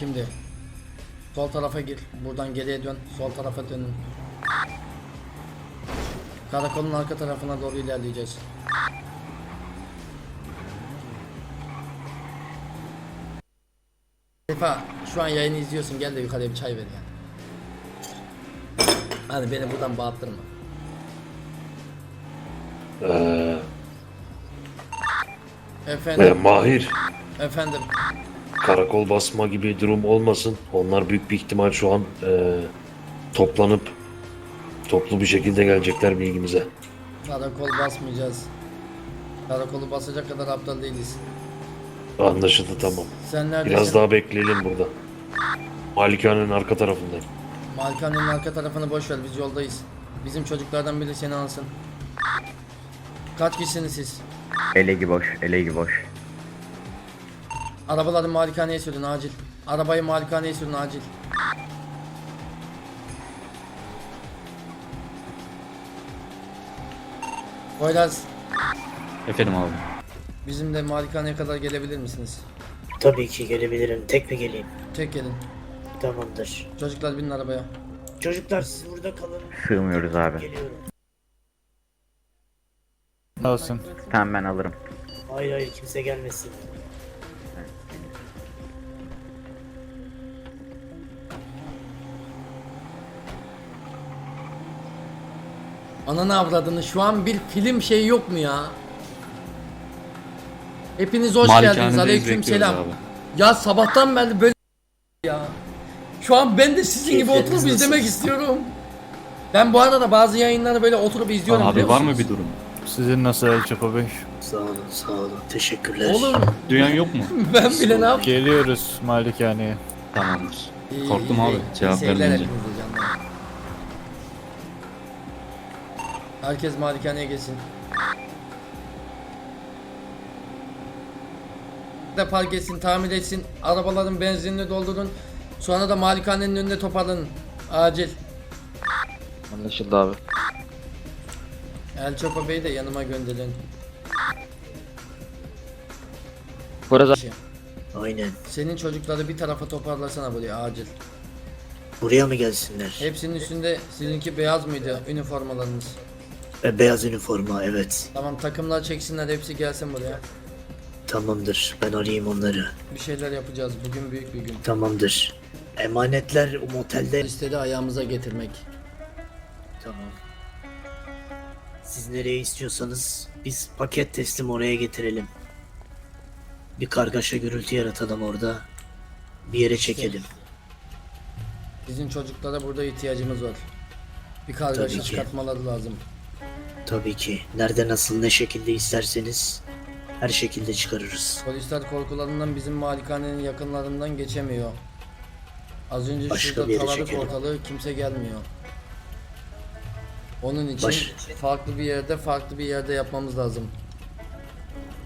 Şimdi sol tarafa gir. Buradan geriye dön. Sol tarafa dönün. Karakolun arka tarafına doğru ilerleyeceğiz. Sefa şu an yayını izliyorsun gel de yukarıya bir çay ver ya. Hadi beni buradan bağırttırma. Ee, Efendim, Mahir, efendim. Karakol basma gibi durum olmasın. Onlar büyük bir ihtimal şu an e, toplanıp toplu bir şekilde gelecekler bilgimize. Karakol basmayacağız. Karakolu basacak kadar aptal değiliz. Anlaşıldı tamam. Sen neredesin? Biraz daha bekleyelim burada. Malikanenin arka tarafındayım. Malikanenin arka tarafını boş ver biz yoldayız. Bizim çocuklardan biri seni alsın. Kaç kişisiniz siz? Elegi boş, elegi boş. Arabaları malikaneye sürün acil. Arabayı malikaneye sürün acil. Poyraz Efendim abi. bizim de malikaneye kadar gelebilir misiniz? Tabii ki gelebilirim. Tek mi geleyim? Tek gelin. Tamamdır. Çocuklar binin arabaya. Çocuklar siz burada kalın. Sığmıyoruz abi. Geliyorum. Olsun. Tamam ben alırım. Hayır hayır kimse gelmesin. Ananı avradını şu an bir film şeyi yok mu ya? Hepiniz hoş geldiniz. Malikanedeyiz, Aleyküm bekliyoruz selam. abi. Ya sabahtan beri böyle ya. Şu an ben de sizin gibi Keyifleriniz oturup nasıl? izlemek istiyorum. Ben bu arada bazı yayınları böyle oturup izliyorum. Abi biliyor var mı musunuz? bir durum? Sizin nasıl El Çapa Bey? Sağ olun sağ olun. Teşekkürler. Oğlum Duyan yok mu? ben bile ne yapayım? Geliyoruz Malikaneye. Tamamdır. Korktum abi, cevap vermeyince. hepinize Herkes malikaneye gelsin. de park etsin, tamir etsin. Arabaların benzinini doldurun. Sonra da malikanenin önünde toparlanın. Acil. Anlaşıldı abi. El Çapa Bey'i de yanıma gönderin. Poyraz abi. Aynen. Senin çocukları bir tarafa toparlasana buraya acil. Buraya mı gelsinler? Hepsinin üstünde sizinki beyaz mıydı üniformalarınız? E, beyaz üniforma evet. Tamam takımlar çeksinler hepsi gelsin buraya. Tamamdır. Ben arayayım onları. Bir şeyler yapacağız. Bugün büyük bir gün. Tamamdır. Emanetler o motelde. Listede ayağımıza getirmek. Tamam. Siz nereye istiyorsanız biz paket teslim oraya getirelim. Bir kargaşa gürültü yaratalım orada. Bir yere çekelim. Bizim çocuklara burada ihtiyacımız var. Bir kargaşa ki. çıkartmaları lazım. Tabii ki. Nerede nasıl ne şekilde isterseniz her şekilde çıkarırız. Polisler korkularından bizim malikanenin yakınlarından geçemiyor. Az önce Başka bir şurada yere taladık çekelim. ortalığı kimse gelmiyor. Onun için Baş- farklı bir yerde farklı bir yerde yapmamız lazım.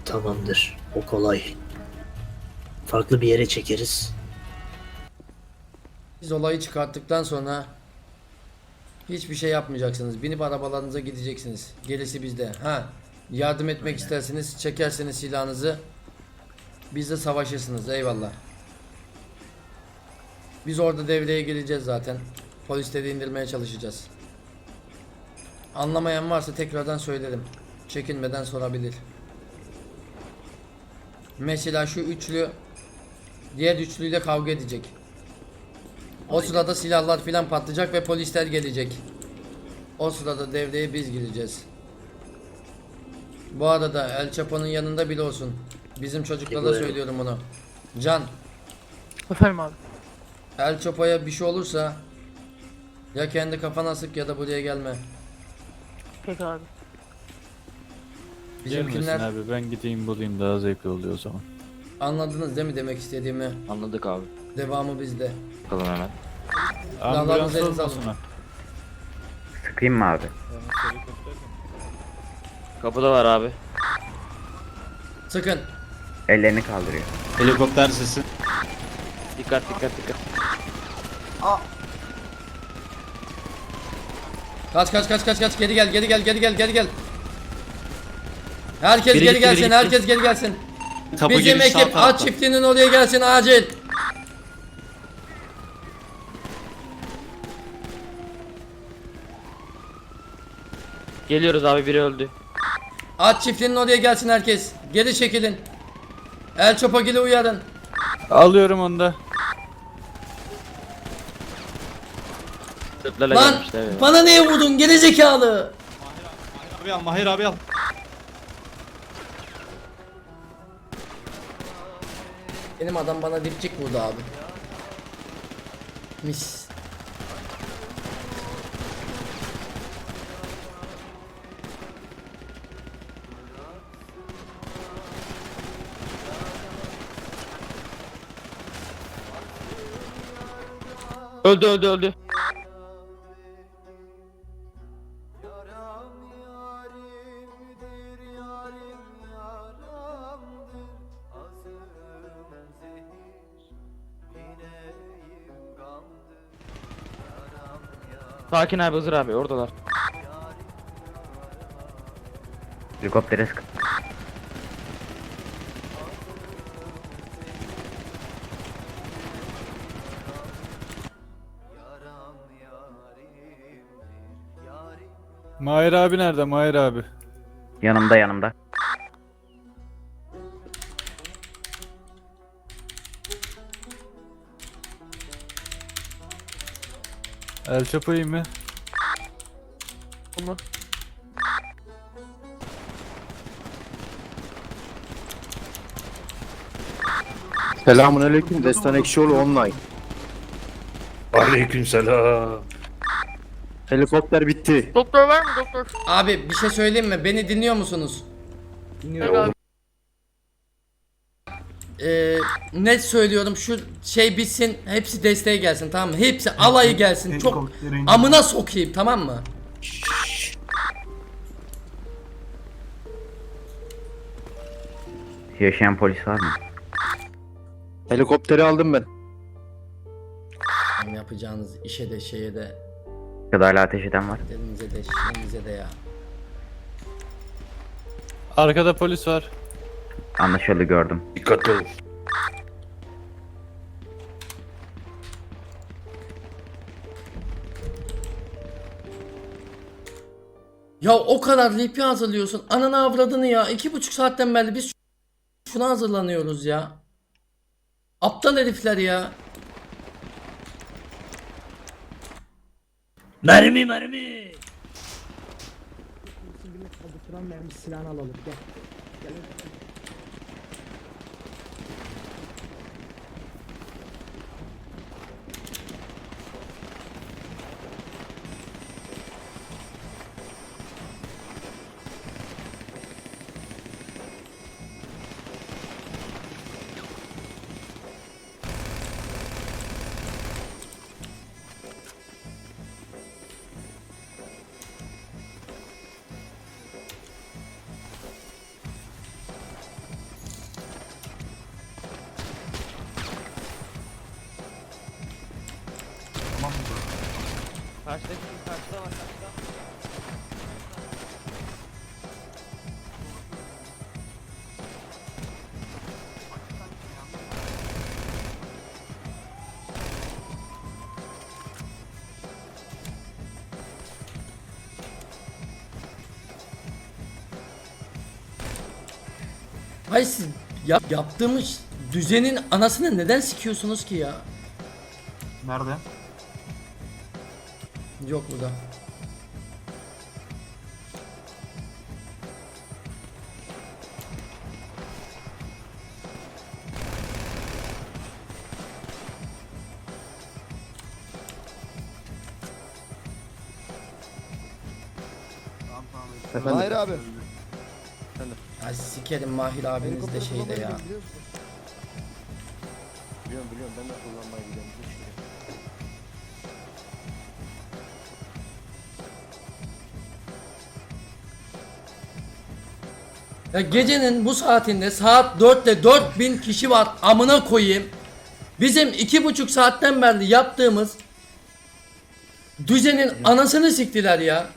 Tamamdır. O kolay. Farklı bir yere çekeriz. Biz olayı çıkarttıktan sonra hiçbir şey yapmayacaksınız. Binip arabalarınıza gideceksiniz. Gerisi bizde. Ha, yardım etmek isterseniz çekerseniz silahınızı. Biz de savaşırsınız. Eyvallah. Biz orada devreye gireceğiz zaten. Polisleri indirmeye çalışacağız. Anlamayan varsa tekrardan söylerim. Çekinmeden sorabilir. Mesela şu üçlü diğer üçlüyle kavga edecek. O sırada silahlar filan patlayacak ve polisler gelecek. O sırada devreye biz gireceğiz. Bu arada El Chapo'nun yanında bile olsun. Bizim çocuklara da söylüyorum bunu. Can, Efendim abi. El Chapo'ya bir şey olursa ya kendi kafana sık ya da buraya gelme. Peki abi. Gelmesin Bizimkiler abi ben gideyim bulayım daha zevkli oluyor o zaman. anladınız değil mi demek istediğimi? Anladık abi. Devamı bizde. Bakalım hemen. Ambulans elinize olmasın alın. mı? Sıkayım mı abi? Kapıda var abi. Sıkın. Ellerini kaldırıyor. Helikopter sesi. Dikkat dikkat dikkat. Kaç kaç kaç kaç kaç geri gel geri gel geri gel geri gel. Herkes Biri geri gitti, gelsin biri herkes geri gelsin. Kapı Bizim giriş sağ ekip tarafta. at çiftliğinin oraya gelsin acil. Geliyoruz abi biri öldü. At çiftliğinin oraya gelsin herkes. Geri çekilin. El Çopagil'i uyarın. Alıyorum onu da. Sırtlarla Lan gelmişler. ya. bana niye vurdun geri zekalı? Abi al Mahir abi al. Benim adam bana dipçik vurdu abi. Mis. Öldü öldü öldü. Sakin abi Hızır abi oradalar. Helikoptere sık. Mahir abi nerede? Mahir abi. Yanımda yanımda. El Chapo iyi mi? Bunu. Selamünaleyküm. Destan Ekşioğlu online. Aleykümselam. Helikopter bitti. Doktor var mı doktor? Abi bir şey söyleyeyim mi? Beni dinliyor musunuz? Yok abi. Ee, net söylüyorum şu şey bitsin hepsi desteğe gelsin tamam mı? Hepsi alayı gelsin. Çok amına sokayım tamam mı? Yaşayan polis var mı? Helikopteri aldım ben. Yapacağınız işe de şeye de Ya da hala ateş eden var. elinize de şeyinize de ya. Arkada polis var. Anlaşıldı gördüm. Dikkatli olun. Ya o kadar lipi hazırlıyorsun. Ananı avradını ya. iki buçuk saatten beri biz şuna hazırlanıyoruz ya. Aptal herifler ya. Mermi mermi. Karşıdaki karşıda var karşıda. Hayır siz yap, yaptığımız düzenin anasını neden sikiyorsunuz ki ya? Nerede? Yok burada. Efendim? Hayır abi. Ay sikerim Mahir abiniz de şeyde ya. Biliyorum biliyorum ben de kullanmayı biliyorum. Ya gecenin bu saatinde saat 4'te 4000 kişi var amına koyayım. Bizim iki buçuk saatten beri yaptığımız düzenin anasını siktiler ya.